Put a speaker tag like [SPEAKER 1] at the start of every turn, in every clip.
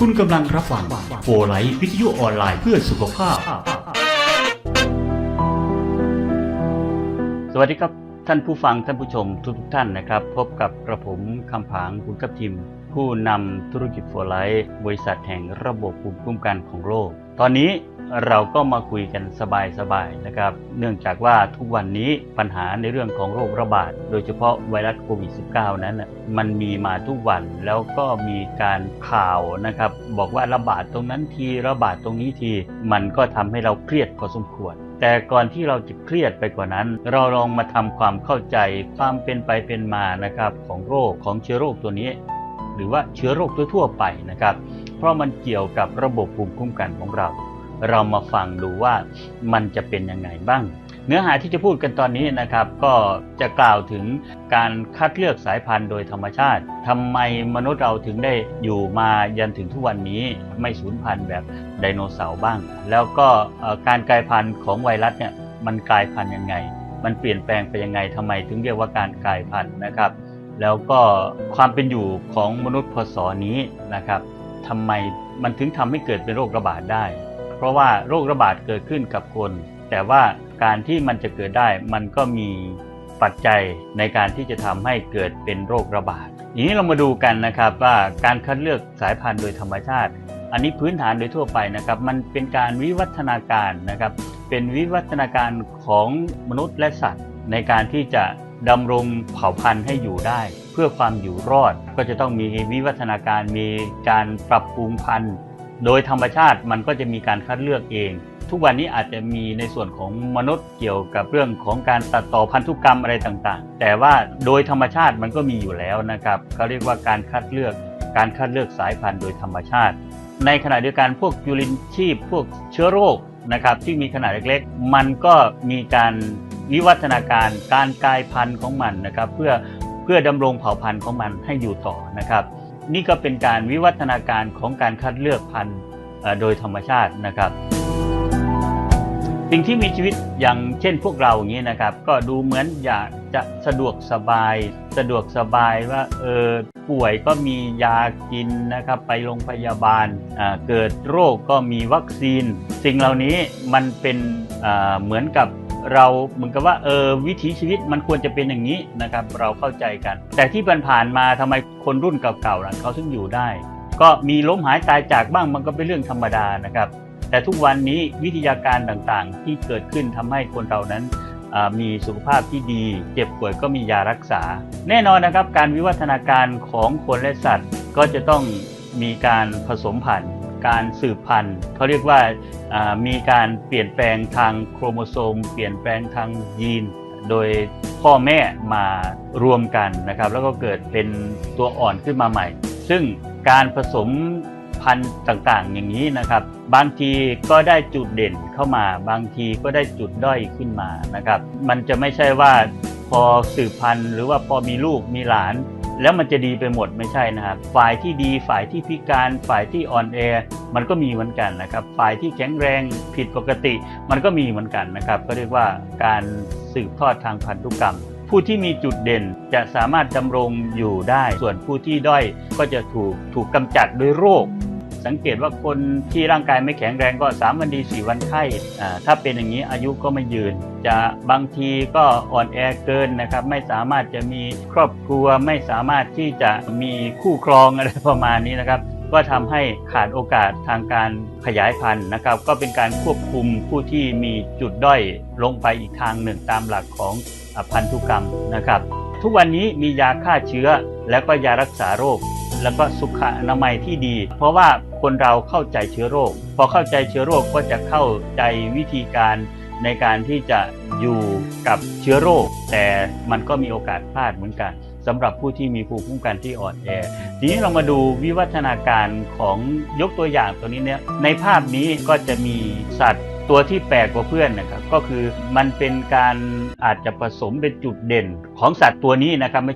[SPEAKER 1] คุณกำลังรับฟังโฟไลท์วิทยุออนไลน์เพื่อสุขภาพ
[SPEAKER 2] สวัสดีครับท่านผู้ฟังท่านผู้ชมทุกทท่านนะครับ พบกับกระผมคำผางคุณกับทิมผู้นำธุรกิจโฟไลท์บริษัทแห่งระบบภูมิคุ้มกันของโลก ตอนนี้ เราก็มาคุยกันสบายๆนะครับ เนื่องจากว่าทุกวันนี้ปัญหาในเรื่องของโรคระบาด โดยเฉพาะไวรัสโควิด -19 นั้น มันมีมาทุกวันแล้วก็มีการข่าวนะครับ บอกว่าระบาดตรงนั้นทีระบาดตรงนี้ที มันก็ทำให้เราเครียดพอสมควร แต่ก่อนที่เราจะเครียดไปกว่านั้น เราลองมาทำความเข้าใจความเป็นไปเป็นมานะครับของโรคของเชื้อโรคตัวนี้ หรือว่าเชื้อโรคทั่วๆไปนะครับ เพราะมันเกี่ยวกับระบบภูมิคุ้มกันของเรา เรามาฟังดูว่ามันจะเป็นยังไงบ้าง เนื้อหาที่จะพูดกันตอนนี้นะครับ ก็จะกล่าวถึงการคัดเลือกสายพันธุ์โดยธรรมชาติทำไมมนุษย์เราถึงได้อยู่มายันถึงทุกวันนี้ไม่สูญพันธุ์แบบไดโนเสาร์บ้าง แล้วก็การกลายพันธุ์ของไวรัสเนี่ยมันกลายพันธุ์ยังไง มันเปลี่ยนแปลงไปยังไงทำไมถึงเรียกว่าการกลายพันธุ์นะครับ แล้วก็ความเป็นอยู่ของมนุษย์พศนี้นะครับทำไมมันถึงทำให้เกิดเป็นโรคระบาดได้ เพราะว่าโรคระบาดเกิดขึ้นกับคน แต่ว่าการที่มันจะเกิดได้มันก็มีปัจจัยในการที่จะทำให้เกิดเป็นโรคระบาดทีนี้เรามาดูกันนะครับว่าการคัดเลือกสายพันธุ์โดยธรรมชาติ อันนี้พื้นฐานโดยทั่วไปนะครับ มันเป็นการวิวัฒนาการนะครับ เป็นวิวัฒนาการของมนุษย์และสัตว์ ในการที่จะดำรงเผ่าพันธุ์ให้อยู่ได้ เพื่อความอยู่รอดก็จะต้องมีวิวัฒนาการมีการปรับปรุงพันธุ์ โดยธรรมชาติมันก็จะมีการคัดเลือกเอง ทุกวันนี้อาจจะมีในส่วนของมนุษย์เกี่ยวกับเรื่องของการตัดต่อพันธุกรรมอะไรต่างๆ แต่ว่าโดยธรรมชาติมันก็มีอยู่แล้วนะครับเขาเรียกว่าการคัดเลือก การคัดเลือกสายพันธุ์โดยธรรมชาติ ในขณะเดียวกันพวกจุลินชีพ พวกเชื้อโรคนะครับที่มีขนาดเล็กๆ มันก็มีการวิวัฒนาการการกลายพันธุ์ของมันนะครับ เพื่อเพื่อดำรงเผ่าพันธุ์ของมันให้อยู่ต่อนะครับ นี่ก็เป็นการวิวัฒนาการของการคัดเลือกพันธุ์โดยธรรมชาตินะครับ สิ่งที่มีชีวิตอย่างเช่นพวกเราอย่างนี้นะครับ ก็ดูเหมือนอยากจะสะดวกสบาย สะดวกสบายว่าเออป่วยก็มียากินนะครับไปโรงพยาบาลเกิดโรคก็มีวัคซีน สิ่งเหล่านี้มันเป็นเหมือนกับ เราเหมือนกับว่าเออวิถีชีวิตมันควรจะเป็นอย่างนี้นะครับ เราเข้าใจกัน แต่ที่ผ่านๆมาทำไมคนรุ่นเก่าๆล่ะเขาถึงอยู่ได้ ก็มีล้มหายตายจากบ้างมันก็เป็นเรื่องธรรมดานะครับ แต่ทุกวันนี้วิทยาการต่างๆ ที่เกิดขึ้นทำให้คนเรานั้นมีสุขภาพที่ดี เจ็บป่วยก็มียารักษา แน่นอนนะครับ การวิวัฒนาการของคนและสัตว์ ก็จะต้องมีการผสมพันธุ์ การสืบพันธุ์เขาเรียกว่ามีการเปลี่ยนแปลงทางโครโมโซม เปลี่ยนแปลงทางยีน โดยพ่อแม่มารวมกันนะครับ แล้วก็เกิดเป็นตัวอ่อนขึ้นมาใหม่ ซึ่งการผสมพันธุ์ต่างๆ อย่างนี้นะครับ บางทีก็ได้จุดเด่นเข้ามา บางทีก็ได้จุดด้อยขึ้นมานะครับ มันจะไม่ใช่ว่าพอสืบพันธุ์หรือว่าพอมีลูกมีหลาน แล้วมันจะดีไปหมดไม่ใช่นะครับฝ่ายที่ดีฝ่ายที่พิการฝ่ายที่อ่อนแอมันก็มีเหมือนกันนะครับฝ่ายที่แข็งแรงผิดปกติ มันก็มีเหมือนกันนะครับ ก็เรียกว่าการสืบทอดทางพันธุกรรม ผู้ที่มีจุดเด่นจะสามารถดำรงอยู่ได้ ส่วนผู้ที่ด้อยก็จะถูกถูกกำจัดด้วยโรค สังเกตว่าคนที่ร่างกายไม่แข็งแรงก็3วันดี4วันไข้ถ้าเป็นอย่างนี้อายุก็ไม่ยืน จะบางทีก็อ่อนแอเกินนะครับ ไม่สามารถจะมีครอบครัวไม่สามารถที่จะมีคู่ครองอะไรประมาณนี้นะครับก็ทำให้ขาดโอกาสทางการขยายพันธุ์นะครับ ก็เป็นการควบคุมผู้ที่มีจุดด้อยลงไปอีกทางหนึ่งตามหลักของพันธุกรรมนะครับ ทุกวันนี้มียาฆ่าเชื้อแล้วก็ยารักษาโรค แล้วก็สุขอนามัยที่ดี เพราะว่าคนเราเข้าใจเชื้อโรค พอเข้าใจเชื้อโรคก็จะเข้าใจวิธีการในการที่จะอยู่กับเชื้อโรค แต่มันก็มีโอกาสพลาดเหมือนกันสำหรับผู้ที่มีภูมิคุ้มกันที่อ่อนแอ ทีนี้เรามาดูวิวัฒนาการของยกตัวอย่างตัวนี้เนี่ย ในภาพนี้ก็จะมีสัตว์ตัวที่แปลกกว่าเพื่อนนะครับ ก็คือมันเป็นการอาจจะผสมเป็นจุดเด่นของสัตว์ตัวนี้นะครับไม่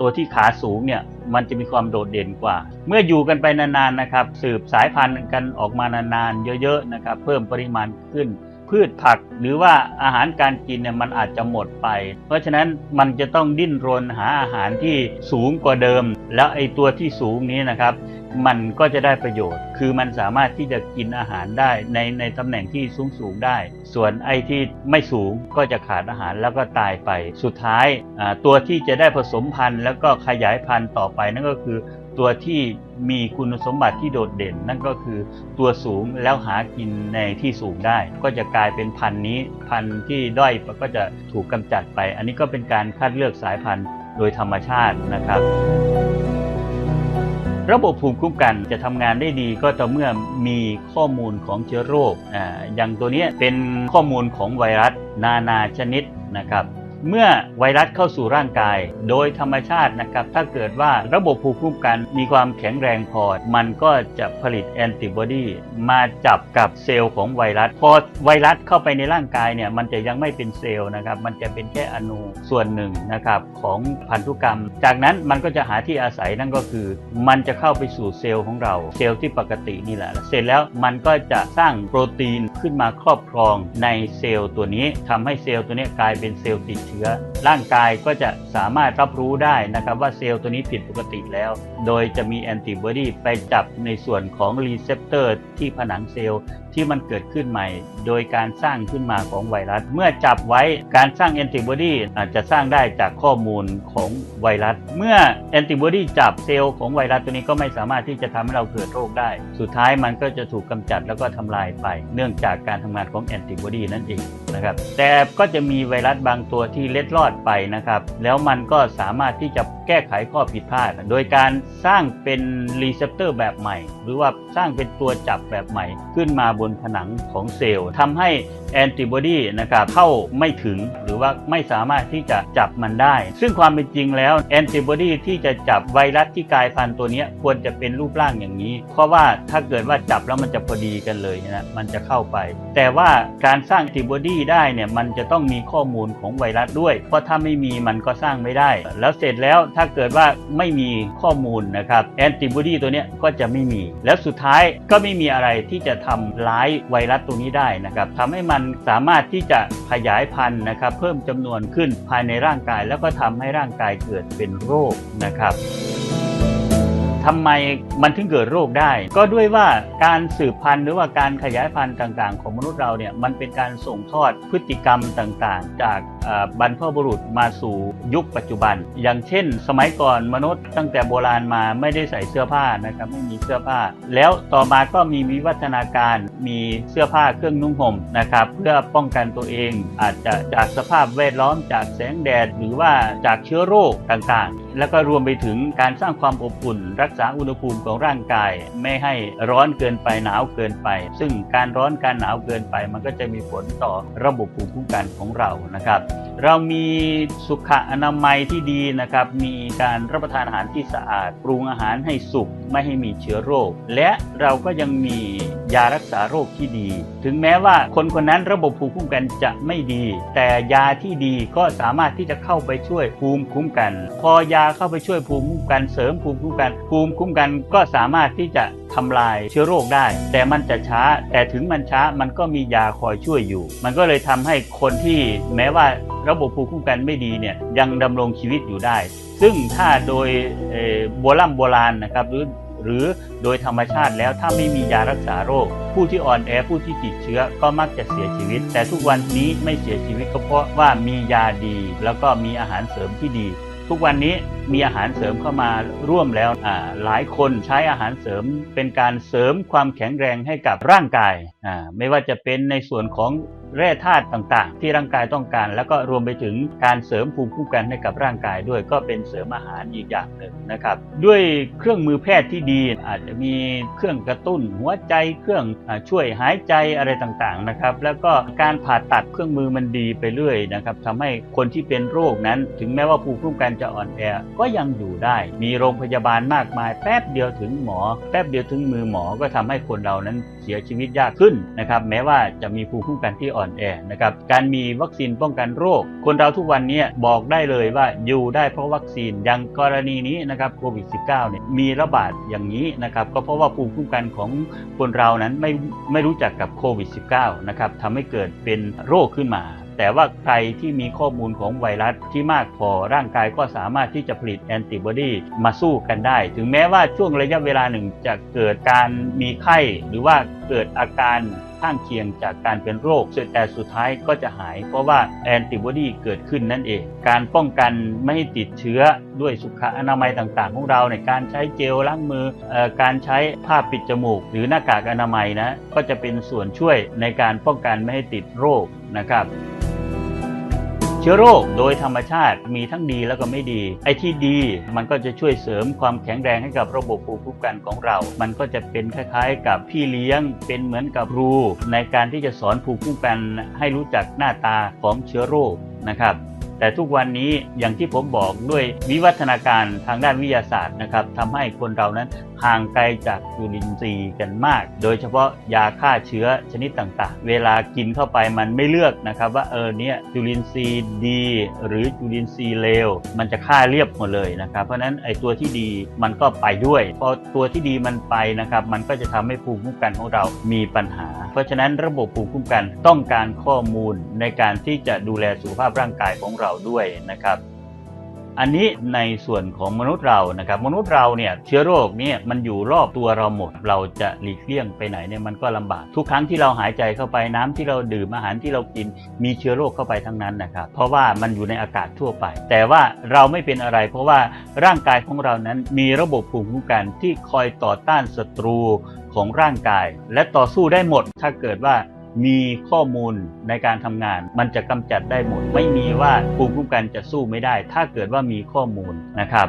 [SPEAKER 2] ตัวที่ขาสูงเนี่ยมันจะมีความโดดเด่นกว่า เมื่ออยู่กันไปนานๆนะครับ สืบสายพันธุ์กันออกมานานๆเยอะๆนะครับ เพิ่มปริมาณขึ้น พืชผักหรือว่าอาหารการกินเนี่ยมันอาจจะหมดไป เพราะฉะนั้นมันจะต้องดิ้นรนหาอาหารที่สูงกว่าเดิม แล้วไอ้ตัวที่สูงนี้นะครับ มันก็จะได้ประโยชน์ คือมันสามารถที่จะกินอาหารได้ในในตำแหน่งที่สูงสูงได้ ส่วนไอ้ที่ไม่สูงก็จะขาดอาหารแล้วก็ตายไป สุดท้ายตัวที่จะได้ผสมพันธุ์แล้วก็ขยายพันธุ์ต่อไปนั่นก็คือตัวที่มีคุณสมบัติที่โดดเด่น นั่นก็คือตัวสูงแล้วหากินในที่สูงได้ ก็จะกลายเป็นพันธุ์นี้พันธุ์ที่ด้อยก็จะถูกกำจัดไป อันนี้ก็เป็นการคัดเลือกสายพันธุ์โดยธรรมชาตินะครับ ระบบภูมิคุ้มกันจะทำงานได้ดีก็ต่อเมื่อมีข้อมูลของเชื้อโรคออย่างตัวนี้เป็นข้อมูลของไวรัสนานาชนิดนะครับ เมื่อไวรัสเข้าสู่ร่างกาย โดยธรรมชาตินะครับ ถ้าเกิดว่าระบบภูมิคุ้มกันมีความแข็งแรงพอ มันก็จะผลิตแอนติบอดีมาจับกับเซลล์ของไวรัส พอไวรัสเข้าไปในร่างกายเนี่ยมันจะยังไม่เป็นเซลล์นะครับ มันจะเป็นแค่อนูส่วนหนึ่งนะครับของพันธุกรรม จากนั้นมันก็จะหาที่อาศัยนั่นก็คือ มันจะเข้าไปสู่เซลล์ของเรา เซลล์ที่ปกตินี่แหละ เสร็จแล้วมันก็จะสร้างโปรตีนขึ้นมาครอบครองในเซลล์ตัวนี้ทำให้เซลล์ตัวนี้กลายเป็นเซลล์ติดเชื้อ ร่างกายก็จะสามารถรับรู้ได้นะครับว่าเซลล์ตัวนี้ผิดปกติแล้ว โดยจะมีแอนติบอดีไปจับในส่วนของรีเซพเตอร์ที่ผนังเซลล์ที่มันเกิดขึ้นใหม่ โดยการสร้างขึ้นมาของไวรัส เมื่อจับไว้การสร้างแอนติบอดีอาจจะสร้างได้จากข้อมูลของไวรัส เมื่อแอนติบอดีจับเซลล์ของไวรัสตัวนี้ก็ไม่สามารถที่จะทำให้เราเกิดโรคได้ สุดท้ายมันก็จะถูกกำจัดแล้วก็ทำลายไป เนื่องจากการทำงานของแอนติบอดีนั่นเองนะครับ แต่ก็จะมีไวรัสบางตัวที่เล็ดลอดไปนะครับ แล้วมันก็สามารถที่จะแก้ไขข้อผิดพลาด โดยการสร้างเป็นรีเซพเตอร์แบบใหม่ หรือว่าสร้างเป็นตัวจับแบบใหม่ขึ้นมาบนผนังของเซลล์ทำให้แอนติบอดีนะครับเข้าไม่ถึงหรือว่าไม่สามารถที่จะจับมันได้ ซึ่งความเป็นจริงแล้วแอนติบอดีที่จะจับไวรัสที่กลายพันธุ์ตัวนี้ควรจะเป็นรูปร่างอย่างนี้ เพราะว่าถ้าเกิดว่าจับแล้วมันจะพอดีกันเลยนะมันจะเข้าไป แต่ว่าการสร้างแอนติบอดีได้เนี่ยมันจะต้องมีข้อมูลของไวรัสด้วย เพราะถ้าไม่มีมันก็สร้างไม่ได้ แล้วเสร็จแล้วถ้าเกิดว่าไม่มีข้อมูลนะครับแอนติบอดีตัวนี้ก็จะไม่มี แล้วสุดท้ายก็ไม่มีอะไรที่จะทำร้ายไวรัสตัวนี้ได้นะครับทำให้มันสามารถที่จะขยายพันธุ์นะครับ เพิ่มจำนวนขึ้นภายในร่างกาย แล้วก็ทำให้ร่างกายเกิดเป็นโรคนะครับทำไมมันถึงเกิดโรคได้ ก็ด้วยว่าการสืบพันธุ์หรือว่าการขยายพันธุ์ต่างๆ ของมนุษย์เราเนี่ยมันเป็นการส่งทอดพฤติกรรมต่างๆ จากบรรพบุรุษมาสู่ยุคปัจจุบัน อย่างเช่น สมัยก่อนมนุษย์ตั้งแต่โบราณมาไม่ได้ใส่เสื้อผ้านะครับไม่มีเสื้อผ้า แล้วต่อมาก็มีวิวัฒนาการมีเสื้อผ้าเครื่องนุ่งห่มนะครับเพื่อป้องกันตัวเองอาจจะจากสภาพแวดล้อมจากแสงแดด หรือว่าจากเชื้อโรคต่างๆ แล้วก็รวมไปถึงการสร้างความอบอุ่น รักษาอุณหภูมิของร่างกาย ไม่ให้ร้อนเกินไปหนาวเกินไป ซึ่งการร้อนการหนาวเกินไป มันก็จะมีผลต่อระบบภูมิคุ้มกันของเรานะครับเรามีสุขอนามัยที่ดีนะครับ มีการรับประทานอาหารที่สะอาด ปรุงอาหารให้สุกไม่ให้มีเชื้อโรค และเราก็ยังมียารักษาโรคที่ดี ถึงแม้ว่าคนคนนั้นระบบภูมิคุ้มกันจะไม่ดี แต่ยาที่ดีก็สามารถที่จะเข้าไปช่วยภูมิคุ้มกัน พอยาเข้าไปช่วยภูมิคุ้มกันเสริมภูมิคุ้มกัน ภูมิคุ้มกันก็สามารถที่จะทำลายเชื้อโรคได้ แต่มันจะช้า แต่ถึงมันช้ามันก็มียาคอยช่วยอยู่ มันก็เลยทำให้คนที่แม้ว่า ระบบภูมิคุ้มกันไม่ดีเนี่ยยังดำรงชีวิตอยู่ได้ ซึ่งถ้าโดยโบราณโบราณนะครับหรือหรือโดยธรรมชาติแล้วถ้าไม่มียารักษาโรค ผู้ที่อ่อนแอผู้ที่ติดเชื้อก็มักจะเสียชีวิต แต่ทุกวันนี้ไม่เสียชีวิตก็เพราะว่ามียาดี แล้วก็มีอาหารเสริมที่ดี ทุกวันนี้มีอาหารเสริมเข้ามาร่วมแล้วหลายคนใช้อาหารเสริมเป็นการเสริมความแข็งแรงให้กับร่างกายไม่ว่าจะเป็นในส่วนของ แร่ธาตุต่างๆ ที่ร่างกายต้องการ แล้วก็รวมไปถึงการเสริมภูมิคุ้มกันให้กับร่างกายด้วยก็เป็นเสริมอาหารอีกอย่างหนึ่งนะครับ ด้วยเครื่องมือแพทย์ที่ดี อาจจะมีเครื่องกระตุ้นหัวใจเครื่องช่วยหายใจอะไรต่างๆนะครับ แล้วก็การผ่าตัดเครื่องมือมันดีไปเรื่อยนะครับทำให้คนที่เป็นโรคนั้น ถึงแม้ว่าภูมิคุ้มกันจะอ่อนแอก็ยังอยู่ได้ มีโรงพยาบาลมากมาย แป๊บเดียวถึงหมอ แป๊บเดียวถึงมือหมอก็ทำให้คนเรานั้นเสียชีวิตยากขึ้นนะครับ แม้ว่าจะมีภูมิคุ้มกันที่อ่อนแอนะครับการมีวัคซีนป้องกันโรค คนเราทุกวันนี้บอกได้เลยว่าอยู่ได้เพราะวัคซีนอย่างกรณีนี้นะครับโควิด -19 เนี่ยมีระบาดอย่างนี้นะครับก็เพราะว่าภูมิคุ้มกันของคนเรานั้นไม่ไม่รู้จักกับโควิด -19 นะครับทำให้เกิดเป็นโรคขึ้นมาแต่ว่าใครที่มีข้อมูลของไวรัสที่มากพอร่างกายก็สามารถที่จะผลิตแอนติบอดีมาสู้กันได้ ถึงแม้ว่าช่วงระยะเวลาหนึ่งจะเกิดการมีไข้ หรือว่าเกิดอาการ ข้างเคียงจากการเป็นโรคแต่สุดท้ายก็จะหาย เพราะว่าแอนติบอดีเกิดขึ้นนั่นเอง การป้องกันไม่ให้ติดเชื้อด้วยสุขอนามัยต่างๆ ของเราในการใช้เจลล้างมือเออการใช้ผ้าปิดจมูก หรือหน้ากากอนามัยนะก็จะเป็นส่วนช่วยในการป้องกันไม่ให้ติดโรคนะครับ เชื้อโรคโดยธรรมชาติมีทั้งดีแล้วก็ไม่ดี ไอ้ที่ดีมันก็จะช่วยเสริมความแข็งแรงให้กับระบบภูมิคุ้มกันของเรา มันก็จะเป็นคล้ายๆ กับพี่เลี้ยง เป็นเหมือนกับครู ในการที่จะสอนภูมิคุ้มกันให้รู้จักหน้าตาของเชื้อโรคนะครับแต่ทุกวันนี้อย่างที่ผมบอกด้วยวิวัฒนาการทางด้านวิทยาศาสตร์นะครับทำให้คนเรานั้น ห่างไกลจากจุลินทรีย์กันมาก โดยเฉพาะยาฆ่าเชื้อชนิดต่างๆ เวลากินเข้าไปมันไม่เลือกนะครับว่าเออเนี่ยจุลินทรีย์ดี หรือจุลินทรีย์เลวมันจะฆ่าเรียบหมดเลยนะครับ เพราะฉะนั้นไอ้ตัวที่ดีมันก็ไปด้วยพอตัวที่ดีมันไปนะครับมันก็จะทำให้ภูมิคุ้มกันของเรามีปัญหา เพราะฉะนั้นระบบภูมิคุ้มกันต้องการข้อมูลในการที่จะดูแลสุขภาพร่างกายของเราด้วยนะครับ อันนี้ในส่วนของมนุษย์เรานะครับมนุษย์เราเนี่ยเชื้อโรคเนี่ยมันอยู่รอบตัวเราหมด เราจะหลีกเลี่ยงไปไหนเนี่ยมันก็ลำบาก ทุกครั้งที่เราหายใจเข้าไปน้ำที่เราดื่มอาหารที่เรากินมีเชื้อโรคเข้าไปทั้งนั้นนะครับเพราะว่ามันอยู่ในอากาศทั่วไป แต่ว่าเราไม่เป็นอะไร เพราะว่าร่างกายของเรานั้นมีระบบภูมิคุ้มกันที่คอยต่อต้านศัตรูของร่างกาย และต่อสู้ได้หมดถ้าเกิดว่า มีข้อมูลในการทำงาน มันจะกำจัดได้หมด ไม่มีว่าภูมิคุ้มกันจะสู้ไม่ได้ ถ้าเกิดว่ามีข้อมูลนะครับ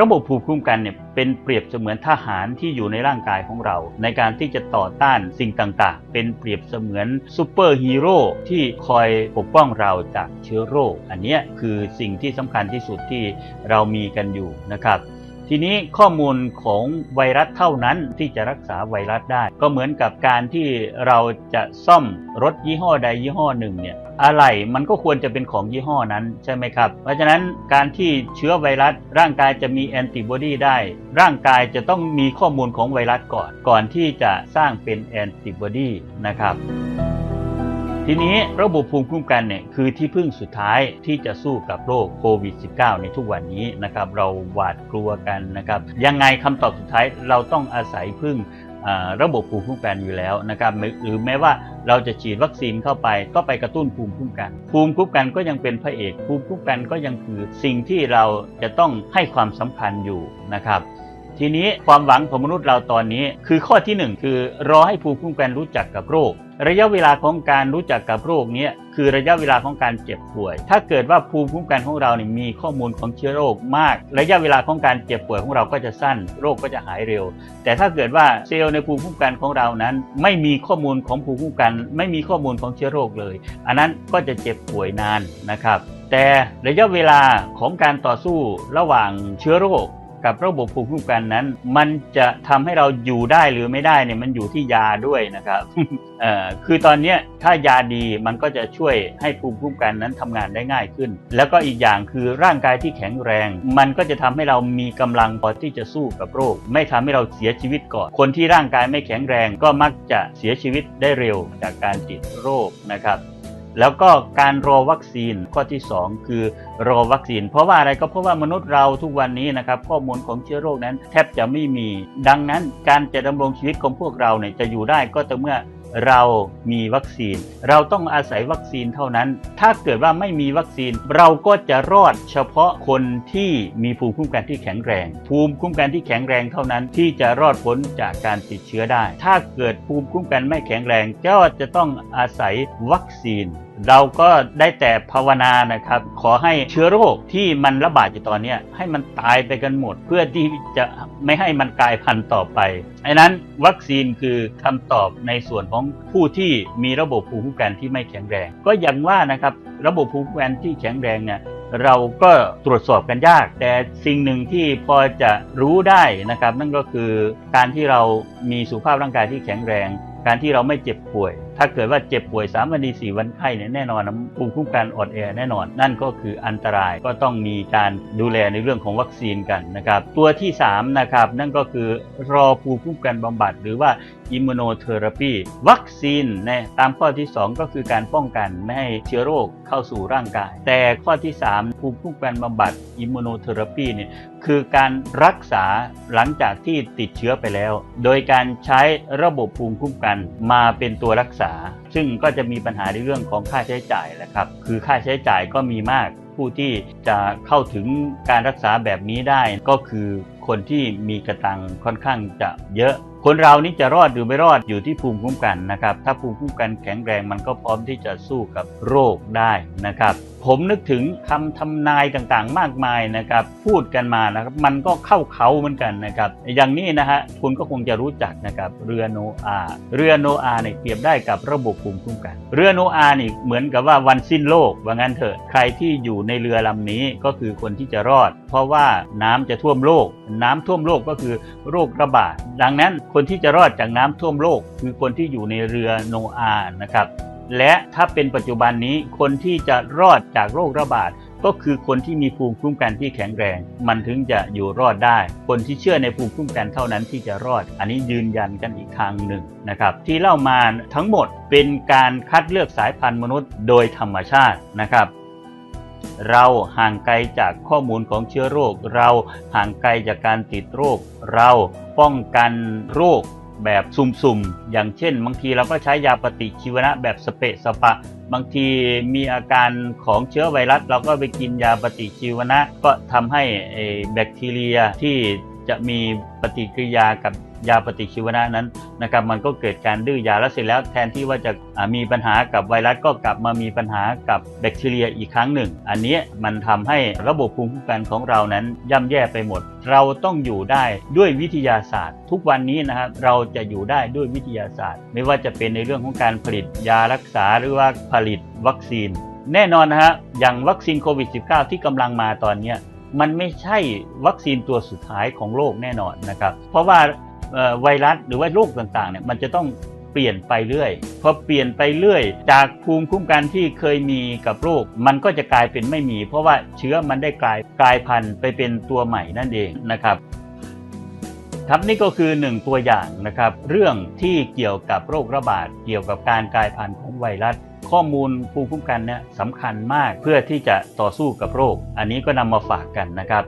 [SPEAKER 2] ระบบภูมิคุ้มกันเนี่ยเป็นเปรียบเสมือนทหารที่อยู่ในร่างกายของเรา ในการที่จะต่อต้านสิ่งต่างๆ เป็นเปรียบเสมือนซูเปอร์ฮีโร่ที่คอยปกป้องเราจากเชื้อโรค อันนี้คือสิ่งที่สำคัญที่สุดที่เรามีกันอยู่นะครับ ทีนี้ข้อมูลของไวรัสเท่านั้นที่จะรักษาไวรัสได้ ก็เหมือนกับการที่เราจะซ่อมรถยี่ห้อใดยี่ห้อหนึ่งเนี่ยอะไรมันก็ควรจะเป็นของยี่ห้อนั้นใช่ไหมครับ เพราะฉะนั้นการที่เชื้อไวรัสร่างกายจะมีแอนติบอดีได้ ร่างกายจะต้องมีข้อมูลของไวรัสก่อน ก่อนที่จะสร้างเป็นแอนติบอดีนะครับ ทีนี้ระบบภูมิคุ้มกันเนี่ยคือที่พึ่งสุดท้ายที่จะสู้กับโรคโควิด -19 ในทุกวันนี้นะครับเราหวาดกลัวกันนะครับยังไงคำตอบสุดท้ายเราต้องอาศัยพึ่งระบบภูมิคุ้มกันอยู่แล้วนะครับหรือหรือแม้ว่าเราจะฉีดวัคซีนเข้าไป ก็ไปกระตุ้นภูมิคุ้มกัน ภูมิคุ้มกันก็ยังเป็นพระเอกภูมิคุ้มกันก็ยังคือสิ่งที่เราจะต้องให้ความสำคัญอยู่นะครับ ทีนี้ความหวังของมนุษย์เราตอนนี้ คือข้อที่หนึ่งคือรอให้ภูมิคุ้มกันรู้จักกับโรค ระยะเวลาของการรู้จักกับโรคเนี้ยคือระยะเวลาของการเจ็บป่วย ถ้าเกิดว่าภูมิคุ้มกันของเราเนี่ยมีข้อมูลของเชื้อโรคมาก ระยะเวลาของการเจ็บป่วยของเราก็จะสั้น โรคก็จะหายเร็ว แต่ถ้าเกิดว่าเซลล์ในภูมิคุ้มกันของเรานั้น ไม่มีข้อมูลของภูมิคุ้มกัน ไม่มีข้อมูลของเชื้อโรคเลย อันนั้นก็จะเจ็บป่วยนานนะครับแต่ระยะเวลาของการต่อสู้ระหว่างเชื้อโรค กับระบบภูมิคุ้มกันนั้น มันจะทำให้เราอยู่ได้หรือไม่ได้เนี่ยมันอยู่ที่ยาด้วยนะครับเอ่อคือตอนนี้ถ้ายาดีมันก็จะช่วยให้ภูมิคุ้มกันนั้นทำงานได้ง่ายขึ้น แล้วก็อีกอย่างคือร่างกายที่แข็งแรง มันก็จะทำให้เรามีกำลังพอที่จะสู้กับโรค ไม่ทำให้เราเสียชีวิตก่อน คนที่ร่างกายไม่แข็งแรงก็มักจะเสียชีวิตได้เร็วจากการติดโรคนะครับ แล้วก็การรอวัคซีนข้อที่ 2 คือรอวัคซีน เพราะว่าอะไรก็เพราะว่ามนุษย์เราทุกวันนี้นะครับข้อมูลของเชื้อโรคนั้นแทบจะไม่มี ดังนั้นการจะดำรงชีวิตของพวกเราเนี่ยจะอยู่ได้ก็ต่อเมื่อ เรามีวัคซีน เราต้องอาศัยวัคซีนเท่านั้น ถ้าเกิดว่าไม่มีวัคซีน เราก็จะรอดเฉพาะคนที่มีภูมิคุ้มกันที่แข็งแรง ภูมิคุ้มกันที่แข็งแรงเท่านั้นที่จะรอดพ้นจากการติดเชื้อได้ ถ้าเกิดภูมิคุ้มกันไม่แข็งแรงก็จะต้องอาศัยวัคซีนเราก็ได้แต่ภาวนานะครับ ขอให้เชื้อโรคที่มันระบาดอยู่ตอนนี้ให้มันตายไปกันหมด เพื่อที่จะไม่ให้มันกลายพันธุ์ต่อไปไอ้นั้นวัคซีนคือคำตอบในส่วนของผู้ที่มีระบบภูมิคุ้มกันที่ไม่แข็งแรง ก็อย่างว่านะครับ ระบบภูมิคุ้มกันที่แข็งแรงเนี่ยเราก็ตรวจสอบกันยาก แต่สิ่งหนึ่งที่พอจะรู้ได้นะครับ นั่นก็คือการที่เรามีสุขภาพร่างกายที่แข็งแรง การที่เราไม่เจ็บป่วย ถ้าเกิดว่าเจ็บป่วย3วันดี4วันไข้เนี่ยแน่นอนภูมิคุ้มกันอ่อนแอแน่นอน นั่นก็คืออันตรายก็ต้องมีการดูแลในเรื่องของวัคซีนกันนะครับ ตัวที่3นะครับนั่นก็คือรอภูมิคุ้มกันบำบัด หรือว่าอิมมูโนเทอราปีวัคซีนนะตามข้อที่ 2 ก็คือการป้องกันไม่ให้เชื้อโรคเข้าสู่ร่างกาย แต่ข้อที่ 3 ภูมิคุ้มกันบำบัดอิมมูโนเทอราปีเนี่ยคือการรักษาหลังจากที่ติดเชื้อไปแล้ว โดยการใช้ระบบภูมิคุ้มกันมาเป็นตัวรักษาซึ่งก็จะมีปัญหาในเรื่องของค่าใช้จ่ายแหละครับ คือค่าใช้จ่ายก็มีมากผู้ที่จะเข้าถึงการรักษาแบบนี้ได้ ก็คือคนที่มีกระตังค่อนข้างจะเยอะ คนเรานี่จะรอดหรือไม่รอดอยู่ที่ภูมิคุ้มกันนะครับ ถ้าภูมิคุ้มกันแข็งแรงมันก็พร้อมที่จะสู้กับโรคได้นะครับ ผมนึกถึงคำทำนายต่างๆ มากมายนะครับพูดกันมานะครับมันก็เข้าเขาเหมือนกันนะครับอย่างนี้นะฮะคุณก็คงจะรู้จักนะครับเรือโนอาเรือโนอาเนี่ยเปรียบได้กับระบบภูมิคุ้มกัน เรือโนอาห์นี่เหมือนกับว่าวันสิ้นโลกว่างั้นเถอะใครที่อยู่ในเรือลำนี้ก็คือคนที่จะรอด เพราะว่าน้ำจะท่วมโลก น้ำท่วมโลกก็คือโรคระบาดดังนั้นคนที่จะรอดจากน้ำท่วมโลก คือคนที่อยู่ในเรือโนอานะครับ และถ้าเป็นปัจจุบันนี้คนที่จะรอดจากโรคระบาดก็คือคนที่มีภูมิคุ้มกันที่แข็งแรง มันถึงจะอยู่รอดได้ คนที่เชื่อในภูมิคุ้มกันเท่านั้นที่จะรอด อันนี้ยืนยันกันอีกทางหนึ่งนะครับ ที่เล่ามาทั้งหมดเป็นการคัดเลือกสายพันธุ์มนุษย์โดยธรรมชาตินะครับ เราห่างไกลจากข้อมูลของเชื้อโรค เราห่างไกลจากการติดโรค เราป้องกันโรค แบบสุ่มๆ อย่างเช่น บางทีเราก็ใช้ยาปฏิชีวนะแบบสเปะสปะ บางทีมีอาการของเชื้อไวรัส เราก็ไปกินยาปฏิชีวนะ ก็ทำให้แบคทีเรียที่จะมีปฏิกิริยากับ ยาปฏิชีวนะนั้นนะครับมันก็เกิดการดื้อยาแล้วเสร็จแล้วแทนที่ว่าจะมีปัญหากับไวรัสก็กลับมามีปัญหากับแบคทีเรียอีกครั้งหนึ่ง อันนี้มันทำให้ระบบภูมิคุ้มกันของเรานั้นย่ำแย่ไปหมด เราต้องอยู่ได้ด้วยวิทยาศาสตร์ ทุกวันนี้นะครับเราจะอยู่ได้ด้วยวิทยาศาสตร์ ไม่ว่าจะเป็นในเรื่องของการผลิตยารักษาหรือว่าผลิตวัคซีน แน่นอนนะฮะอย่างวัคซีนโควิด -19 ที่กำลังมาตอนนี้มันไม่ใช่วัคซีนตัวสุดท้ายของโลกแน่นอนนะครับ เพราะว่า ไวรัสหรือว่าโรคต่างๆเนี่ยมันจะต้องเปลี่ยนไปเรื่อยพอเปลี่ยนไปเรื่อย จากภูมิคุ้มกันที่เคยมีกับโรค มันก็จะกลายเป็นไม่มี เพราะว่าเชื้อมันได้กลายกลายพันธุ์ไปเป็นตัวใหม่นั่นเองนะครับครับนี่ก็คือหนึ่งตัวอย่างนะครับ เรื่องที่เกี่ยวกับโรคระบาดเกี่ยวกับการกลายพันธุ์ของไวรัส ข้อมูลภูมิคุ้มกันเนี่ยสำคัญมากเพื่อที่จะต่อสู้กับโรค อันนี้ก็นำมาฝากกันนะครับ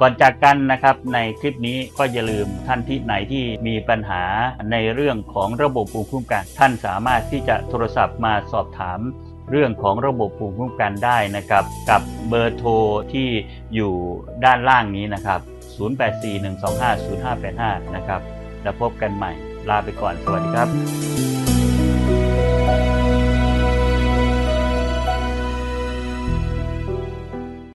[SPEAKER 2] ก่อนจากกันนะครับในคลิปนี้ก็อย่าลืมท่านที่ไหนที่มีปัญหาในเรื่องของระบบภูมิคุ้มกัน ท่านสามารถที่จะโทรศัพท์มาสอบถามเรื่องของระบบภูมิคุ้มกันได้นะครับ กับเบอร์โทรที่อยู่ด้านล่างนี้นะครับ 0841250585 นะครับ แล้วพบกันใหม่ ลาไปก่อน สวัสดีครับ